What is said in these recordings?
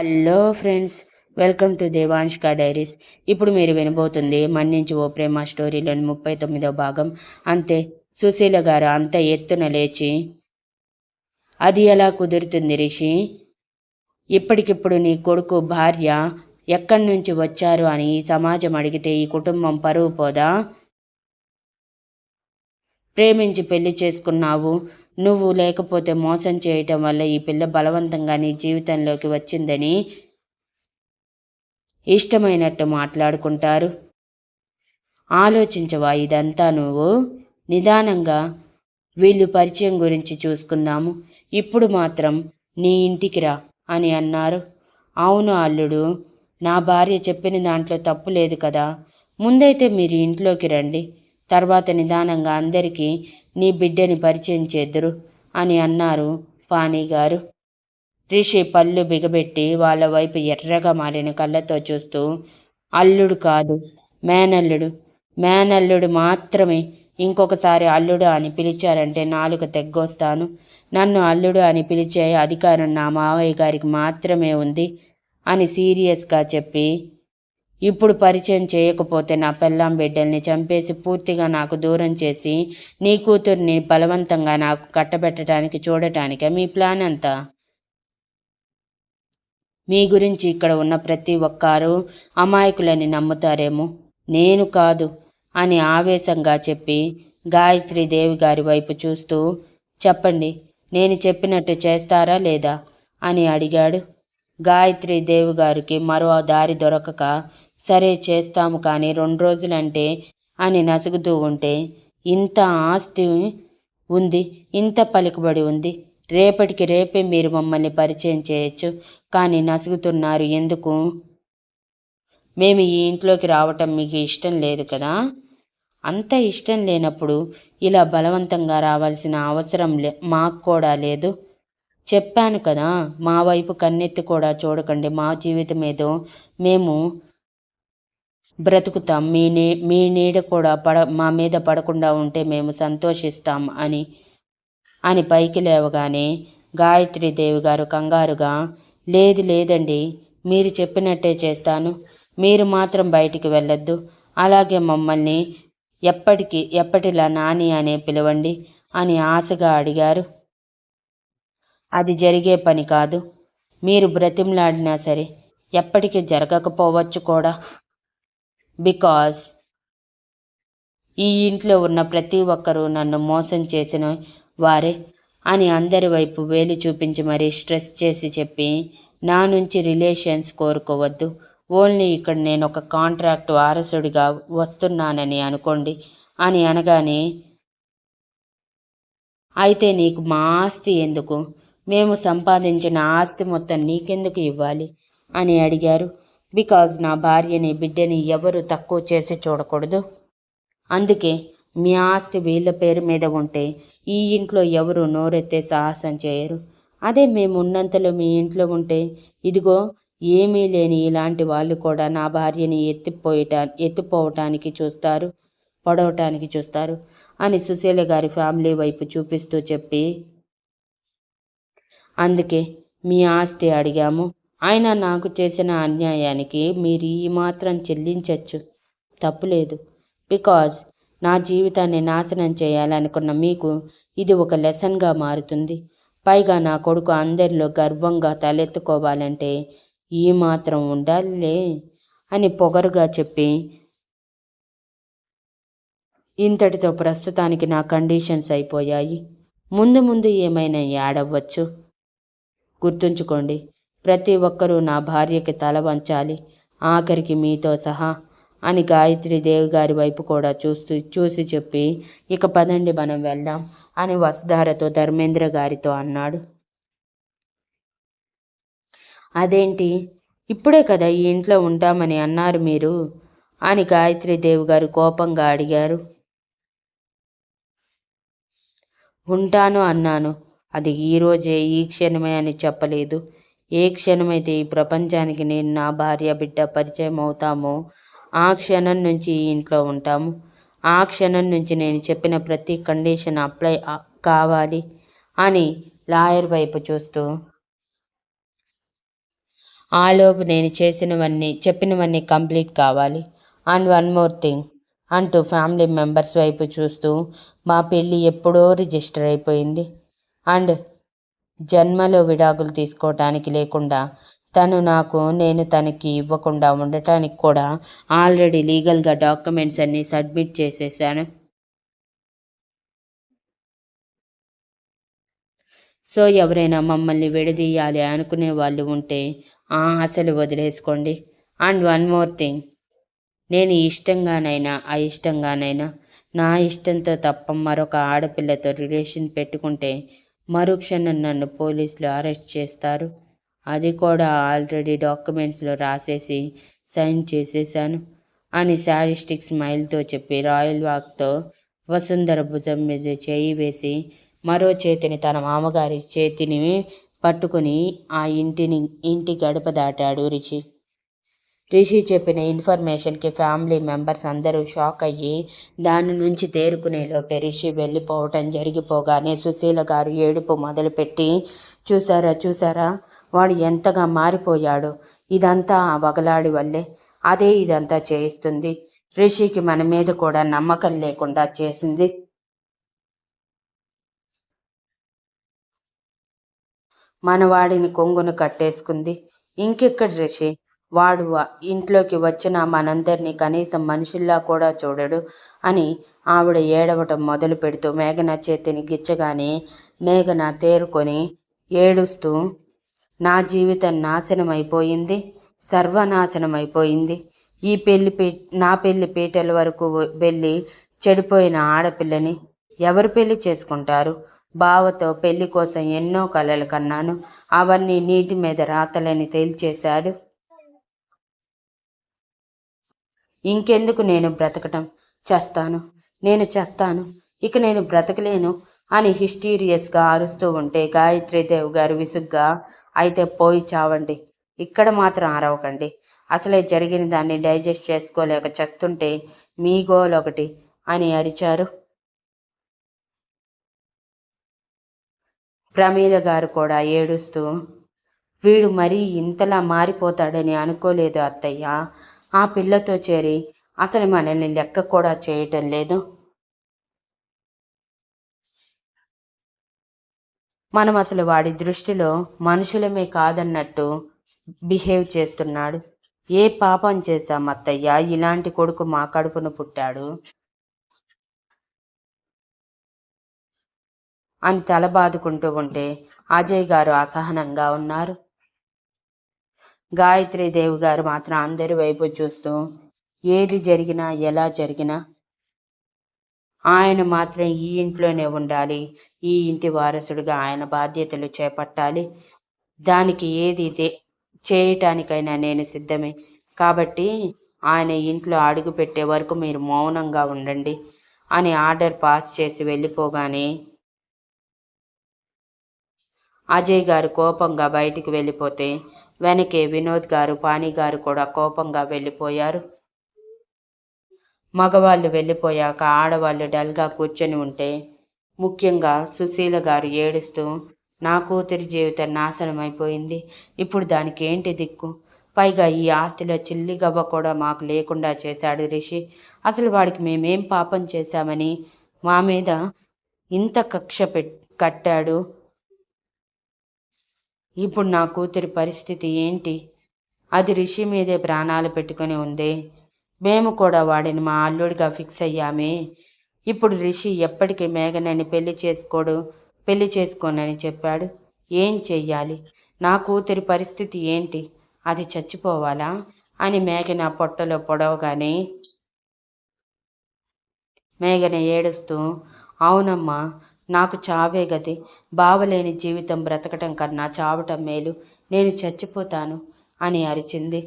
Hello friends welcome to దేవాంష్క diaries ఇప్పుడు మీరు వినబోతుంది మన్నించి ఓ ప్రేమ స్టోరీలోని ముప్పై తొమ్మిదవ భాగం. అంతే సుశీల గారు అంత ఎత్తున లేచి అది ఎలా కుదురుతుంది రిషి? ఇప్పటికిప్పుడు నీ కొడుకు భార్య ఎక్కడి నుంచి వచ్చారు అని ఈ సమాజం అడిగితే ఈ కుటుంబం పరువు పోదా? ప్రేమించి పెళ్ళి చేసుకున్నావు నువ్వు లేకపోతే మోసం చేయటం వల్ల ఈ పిల్ల బలవంతంగా నీ జీవితంలోకి వచ్చిందని ఇష్టమైనట్టు మాట్లాడుకుంటారు. ఆలోచించవా ఇదంతా నువ్వు? నిదానంగా వీళ్ళు పరిచయం గురించి చూసుకుందాము. ఇప్పుడు మాత్రం నీ ఇంటికి రా అని అన్నారు. అవును అల్లుడు నా భార్య చెప్పిన దాంట్లో తప్పు లేదు కదా. ముందైతే మీరు ఇంట్లోకి రండి. తర్వాత నిదానంగా అందరికీ నీ బిడ్డని పరిచయం చేద్దురు అని అన్నారు పానీగారు రిషి పళ్ళు బిగబెట్టి వాళ్ళ వైపు ఎర్రగా మారిన కళ్ళతో చూస్తూ అల్లుడు కాదు మేనల్లుడు. మేనల్లుడు మాత్రమే ఇంకొకసారి అల్లుడు అని పిలిచారంటే నాలుక తెగ్గొస్తాను. నన్ను అల్లుడు అని పిలిచే అధికారం నా మావయ్య గారికి మాత్రమే ఉంది అని సీరియస్గా చెప్పి ఇప్పుడు పరిచయం చేయకపోతే నా పెళ్ళాం బిడ్డల్ని చంపేసి పూర్తిగా నాకు దూరం చేసి నీ కూతుర్ని బలవంతంగా నాకు కట్టబెట్టడానికి చూడటానికే? మీ ప్లాన్ అంతా మీ గురించి ఇక్కడ ఉన్న ప్రతి ఒక్కరు అమాయకులని నమ్ముతారేమో? నేను కాదు అని ఆవేశంగా చెప్పి గాయత్రి దేవి గారి వైపు చూస్తూ చెప్పండి నేను చెప్పినట్టు చేస్తారా లేదా అని అడిగాడు. గాయత్రి దేవి గారికి మరో దారి దొరకక సరే చేస్తాము కానీ రెండు రోజులంటే అని నసుగుతూ ఉంటే ఇంత ఆస్తి ఉంది ఇంత పలుకుబడి ఉంది. రేపటికి రేపే మీరు మమ్మల్ని పరిచయం చేయొచ్చు. కానీ నసుగుతున్నారు ఎందుకు? మేము ఈ ఇంట్లోకి రావటం మీకు ఇష్టం లేదు కదా? అంత ఇష్టం లేనప్పుడు ఇలా బలవంతంగా రావాల్సిన అవసరం లే మాకు కూడా లేదు. చెప్పాను కదా మా వైపు కన్నెత్తి కూడా చూడకండి. మా జీవితం ఏదో మేము బ్రతుకుతాం. మీ నీ మీ నీడ కూడా పడ మా మీద పడకుండా ఉంటే మేము సంతోషిస్తాం అని అని పైకి లేవగానే గాయత్రీదేవి గారు కంగారుగా లేదు లేదండి మీరు చెప్పినట్టే చేస్తాను. మీరు మాత్రం బయటికి వెళ్ళొద్దు. అలాగే మమ్మల్ని ఎప్పటికీ ఎప్పటిలా నాని అనే పిలవండి అని ఆశగా అడిగారు. అది జరిగే పని కాదు. మీరు బ్రతిమలాడినా సరే ఎప్పటికీ జరగకపోవచ్చు కూడా. బికాజ్ ఈ ఇంట్లో ఉన్న ప్రతి ఒక్కరూ నన్ను మోసం చేసిన వారే అని అందరి వైపు వేలు చూపించి మరీ స్ట్రెస్ చేసి చెప్పి నా నుంచి రిలేషన్స్ కోరుకోవద్దు. ఓన్లీ ఇక్కడ నేను ఒక కాంట్రాక్ట్ వారసుడిగా వస్తున్నానని అనుకోండి అని అనగానే అయితే నీకు మా ఆస్తి ఎందుకు? మేము సంపాదించిన ఆస్తి మొత్తం నీకెందుకు ఇవ్వాలి? అని అడిగారు. బికాజ్ నా భార్యని బిడ్డని ఎవరు తక్కువ చేసి చూడకూడదు. అందుకే మీ ఆస్తి వీళ్ళ పేరు మీద ఉంటే ఈ ఇంట్లో ఎవరు నోరెత్తే సాహసం చేయరు. అదే మేము ఉన్నంతలో మీ ఇంట్లో ఉంటే ఇదిగో ఏమీ లేని ఇలాంటి వాళ్ళు కూడా నా భార్యని ఎత్తిపోయట ఎత్తిపోవటానికి చూస్తారు పడవటానికి చూస్తారు అని సుశీల గారి ఫ్యామిలీ వైపు చూపిస్తూ చెప్పి అందుకే మీ ఆస్తి అడిగాము. ఆయన నాకు చేసిన అన్యాయానికి మీరు ఈ మాత్రం చెల్లించచ్చు. తప్పులేదు బికాజ్ నా జీవితాన్ని నాశనం చేయాలనుకున్న మీకు ఇది ఒక లెసన్గా మారుతుంది. పైగా నా కొడుకు అందరిలో గర్వంగా తలెత్తుకోవాలంటే ఈ మాత్రం ఉండాలిలే అని పొగరుగా చెప్పి ఇంతటితో ప్రస్తుతానికి నా కండిషన్స్ అయిపోయాయి. ముందు ముందు ఏమైనా యాడవ్వచ్చు గుర్తుంచుకోండి. ప్రతి ఒక్కరూ నా భార్యకి తల వంచాలి. ఆఖరికి మీతో సహా అని గాయత్రి దేవి గారి వైపు కూడా చూస్తూ చూసి చెప్పి ఇక పదండి మనం వెళ్దాం అని వసుధారతో ధర్మేంద్ర గారితో అన్నాడు. అదేంటి? ఇప్పుడే కదా ఈ ఇంట్లో ఉంటామని అన్నారు మీరు? అని గాయత్రి దేవి గారు కోపంగా అడిగారు. ఉంటాను అన్నాను. అది ఈరోజే ఈ క్షణమే అని చెప్పలేదు. ఏ క్షణమైతే ఈ ప్రపంచానికి నేను నా భార్య బిడ్డ పరిచయం అవుతామో ఆ క్షణం నుంచి ఈ ఇంట్లో ఉంటాము. ఆ క్షణం నుంచి నేను చెప్పిన ప్రతి కండిషన్ అప్లై కావాలి అని లాయర్ వైపు చూస్తూ ఆలోపు నేను చేసినవన్నీ చెప్పినవన్నీ కంప్లీట్ కావాలి. అండ్ వన్ మోర్ థింగ్ అంటూ ఫ్యామిలీ మెంబర్స్ వైపు చూస్తూ మా పెళ్ళి ఎప్పుడో రిజిస్టర్ అయిపోయింది. అండ్ జన్మలో విడాకులు తీసుకోవటానికి లేకుండా తను నాకు నేను తనకి ఇవ్వకుండా ఉండటానికి కూడా ఆల్రెడీ లీగల్గా డాక్యుమెంట్స్ అన్నీ సబ్మిట్ చేసేసాను. సో ఎవరైనా మమ్మల్ని విడదీయాలి అనుకునే వాళ్ళు ఉంటే ఆ అసలు వదిలేసుకోండి. And one more thing. నేను ఇష్టంగానైనా అయిష్టంగానైనా నా ఇష్టంతో తప్ప మరొక ఆడపిల్లతో రిలేషన్ పెట్టుకుంటే మరుక్షణం నన్ను పోలీసులు అరెస్ట్ చేస్తారు. అది కూడా ఆల్రెడీ డాక్యుమెంట్స్లో రాసేసి సైన్ చేసేసాను అని శారిస్టిక్ స్మైల్తో చెప్పి రాయల్ వాక్తో వసుంధర భుజం మీద చేయి వేసి మరో చేతిని తన మామగారి చేతిని పట్టుకుని ఆ ఇంటిని ఇంటి గడప దాటాడు రుచి రిషి చెప్పిన ఇన్ఫర్మేషన్కి ఫ్యామిలీ మెంబర్స్ అందరూ షాక్ అయ్యి దాని నుంచి తేరుకునేలోపే రిషి వెళ్ళిపోవటం జరిగిపోగానే సుశీల గారు ఏడుపు మొదలుపెట్టి చూసారా చూసారా వాడు ఎంతగా మారిపోయాడు. ఇదంతా ఆ వగలాడి వల్లే. అదే ఇదంతా చేయిస్తుంది. రిషికి మన మీద కూడా నమ్మకం లేకుండా చేసింది. మన వాడిని కొంగును కట్టేసుకుంది. ఇంకెక్కడ రిషి? వాడు ఇంట్లోకి వచ్చిన మనందరినీ కనీసం మనుషుల్లా కూడా చూడడు అని ఆవిడ ఏడవటం మొదలు పెడుతూ మేఘన చేతిని గిచ్చగానే మేఘన తేరుకొని ఏడుస్తూ నా జీవితం నాశనం అయిపోయింది సర్వనాశనం అయిపోయింది ఈ పెళ్ళి పీ నా పెళ్ళి పీటల వరకు వెళ్ళి చెడిపోయిన ఆడపిల్లని ఎవరు పెళ్ళి చేసుకుంటారు? బావతో పెళ్ళి కోసం ఎన్నో కలలు కన్నాను. అవన్నీ నీటి మీద రాతలని తేల్చేశాడు. ఇంకెందుకు నేను బ్రతకటం? చేస్తాను. నేను చేస్తాను. ఇక నేను బ్రతకలేను అని హిస్టీరియస్గా అరుస్తూ ఉంటే గాయత్రీదేవ్ గారు విసుగ్గా అయితే పోయి చావండి. ఇక్కడ మాత్రం అరవకండి అసలే జరిగిన దాన్ని డైజెస్ట్ చేసుకోలేక చేస్తుంటే మీ గోల్ ఒకటి అని అరిచారు. ప్రమీల గారు కూడా ఏడుస్తూ వీడు మరీ ఇంతలా మారిపోతాడని అనుకోలేదు అత్తయ్య. ఆ పిల్లతో చేరి అసలు మనల్ని లెక్క కూడా చేయటం లేదు. మనం అసలు వాడి దృష్టిలో మనుషులమే కాదన్నట్టు బిహేవ్ చేస్తున్నాడు. ఏ పాపం చేశాం అత్తయ్య? ఇలాంటి కొడుకు మా కడుపున పుట్టాడు. అని తల బాదుకుంటూ ఉంటే అజయ్ గారు అసహనంగా ఉన్నారు. గాయత్రీదేవి గారు మాత్రం అందరి వైపు చూస్తూ ఏది జరిగినా ఎలా జరిగినా ఆయన మాత్రం ఈ ఇంట్లోనే ఉండాలి. ఈ ఇంటి వారసుడిగా ఆయన బాధ్యతలు చేపట్టాలి. దానికి ఏది చేయటానికైనా నేను సిద్ధమే. కాబట్టి ఆయన ఇంట్లో అడుగు పెట్టే వరకు మీరు మౌనంగా ఉండండి అని ఆర్డర్ పాస్ చేసి వెళ్ళిపోగానే అజయ్ గారు కోపంగా బయటికి వెళ్ళిపోతే వెనకే వినోద్ గారు పాణి గారు కూడా కోపంగా వెళ్ళిపోయారు. మగవాళ్ళు వెళ్ళిపోయాక ఆడవాళ్ళు డల్గా కూర్చొని ఉంటే ముఖ్యంగా సుశీల గారు ఏడుస్తూ నా కూతురి జీవితం నాశనం అయిపోయింది ఇప్పుడు దానికి ఏంటి దిక్కు? పైగా ఈ ఆస్తిలో చిల్లి గవ్వ కూడా మాకు లేకుండా చేశాడు రిషి. అసలు వాడికి మేమేం పాపం చేశామని మా మీద ఇంత కక్ష పెట్ కట్టాడు. ఇప్పుడు నా కూతురి పరిస్థితి ఏంటి? అది రిషి మీదే ప్రాణాలు పెట్టుకుని ఉంది. మేము కూడా వాడిని మా అల్లుడిగా ఫిక్స్ అయ్యామే. ఇప్పుడు రిషి ఎప్పటికీ మేఘనని పెళ్ళి చేసుకోడు పెళ్ళి చేసుకోనని చెప్పాడు. ఏం చెయ్యాలి? నా కూతురి పరిస్థితి ఏంటి? అది చచ్చిపోవాలా? అని మేఘన పొట్టలో పొడవగానే మేఘన ఏడుస్తూ అవునమ్మా నాకు చావే గతి బావలేని జీవితం బ్రతకటం కన్నా చావటం మేలు. నేను చచ్చిపోతాను అని అరిచింది.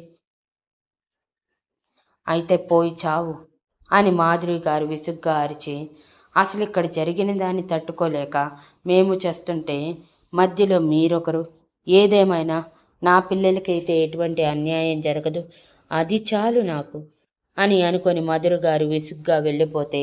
అయితే పోయి చావు అని మాధురి గారు విసుగ్గా అరిచి అసలు ఇక్కడ జరిగిన దాన్ని తట్టుకోలేక మేము చేస్తుంటే మధ్యలో మీరొకరు. ఏదేమైనా నా పిల్లలకైతే ఎటువంటి అన్యాయం జరగదు. అది చాలు నాకు అని అనుకొని మధుర గారు విసుగ్గా వెళ్ళిపోతే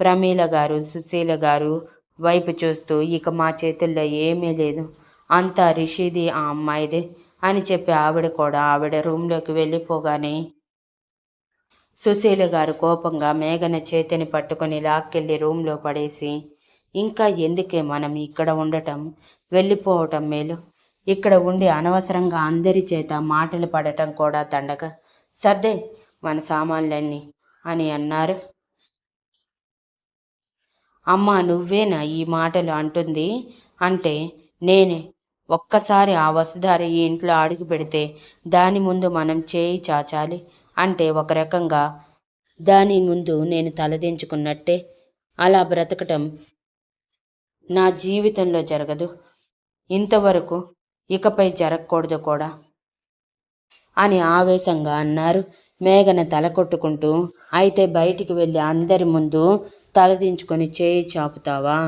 ప్రమీల గారు సుశీల గారు వైపు చూస్తూ ఇక మా చేతుల్లో ఏమీ లేదు. అంతా రిషిది ఆ అమ్మాయిదే అని చెప్పి ఆవిడ కూడా ఆవిడ రూమ్లోకి వెళ్ళిపోగానే సుశీల గారు కోపంగా మేఘన చేతిని పట్టుకొని లాక్కెళ్ళి రూమ్లో పడేసి ఇంకా ఎందుకే మనం ఇక్కడ ఉండటం? వెళ్ళిపోవటం మేలు. ఇక్కడ ఉండి అనవసరంగా అందరి చేత మాటలు పడటం కూడా దండగ సర్దే మన సామాన్లన్నీ అని అన్నారు. అమ్మ నువ్వేనా ఈ మాటలు అంటుంది? అంటే నేనే. ఒక్కసారి ఆ వసుధారి ఈ ఇంట్లో అడుగు పెడితే దాని ముందు మనం చేయి చాచాలి. అంటే ఒక రకంగా దాని ముందు నేను తలదించుకున్నట్టే. అలా బ్రతకటం నా జీవితంలో జరగదు. ఇంతవరకు ఇకపై జరగకూడదు కూడా. అని ఆవేశంగా అన్నారు. మేఘన తల కొట్టుకుంటూ అయితే బయటికి వెళ్ళి అందరి ముందు తలదించుకొని చేయి చాపుతావా?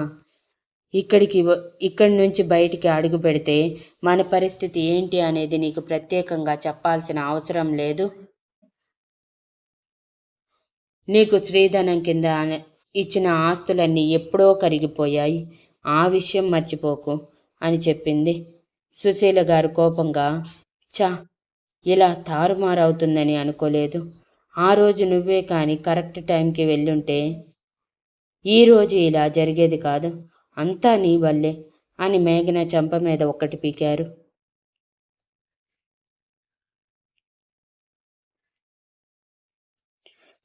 ఇక్కడికి ఇక్కడి నుంచి బయటికి అడుగు పెడితే మన పరిస్థితి ఏంటి అనేది నీకు ప్రత్యేకంగా చెప్పాల్సిన అవసరం లేదు. నీకు శ్రీధనం కింద ఇచ్చిన ఆస్తులన్నీ ఎప్పుడో కరిగిపోయాయి. ఆ విషయం మర్చిపోకు అని చెప్పింది. సుశీల గారు కోపంగా చా ఇలా తారుమారవుతుందని అనుకోలేదు. ఆ రోజు నువ్వే కానీ కరెక్ట్ టైంకి వెళ్ళుంటే ఈరోజు ఇలా జరిగేది కాదు. అంతా నీ వల్లే అని మేఘన చెంప మీద ఒక్కటి పీకారు.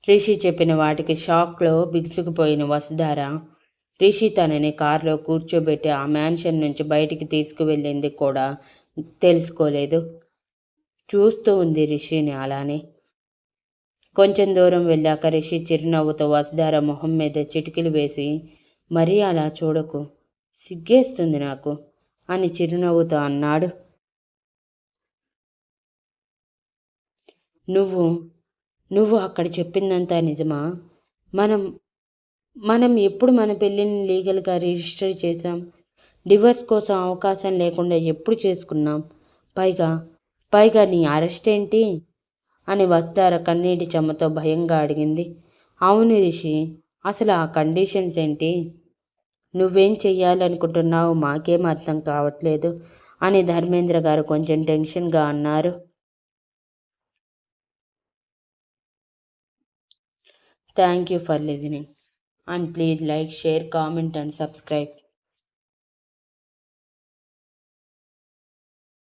రిషి చెప్పిన వాటికి షాక్లో బిగుసుకుపోయిన వసుధార రిషి తనని కారులో కూర్చోబెట్టి ఆ మ్యాన్షన్ నుంచి బయటికి తీసుకువెళ్ళింది కూడా తెలుసుకోలేదు. చూస్తూ ఉంది రిషిని అలానే. కొంచెం దూరం వెళ్ళాక రిషి చిరునవ్వుతో వసుధార మొహం మీద చిటికలు వేసి మరీ అలా చూడకు సిగ్గేస్తుంది నాకు అని చిరునవ్వుతో అన్నాడు. నువ్వు నువ్వు అక్కడ చెప్పిందంతా నిజమా? మనం మనం ఎప్పుడు మన పెళ్ళిని లీగల్గా రిజిస్టర్ చేసాం డివోర్స్ కోసం అవకాశం లేకుండా ఎప్పుడు చేసుకున్నాం? పైగా పైగా నీ అరెస్ట్ ఏంటి అని వస్తార కన్నీటి చెమ్మతో భయంగా అడిగింది. అవును రిషి అసలు ఆ కండిషన్స్ ఏంటి? నువ్వేం చెయ్యాలనుకుంటున్నావు మాకేం అర్థం కావట్లేదు అని ధర్మేంద్ర గారు కొంచెం టెన్షన్గా అన్నారు. Thank you for listening. And please like share comment and subscribe.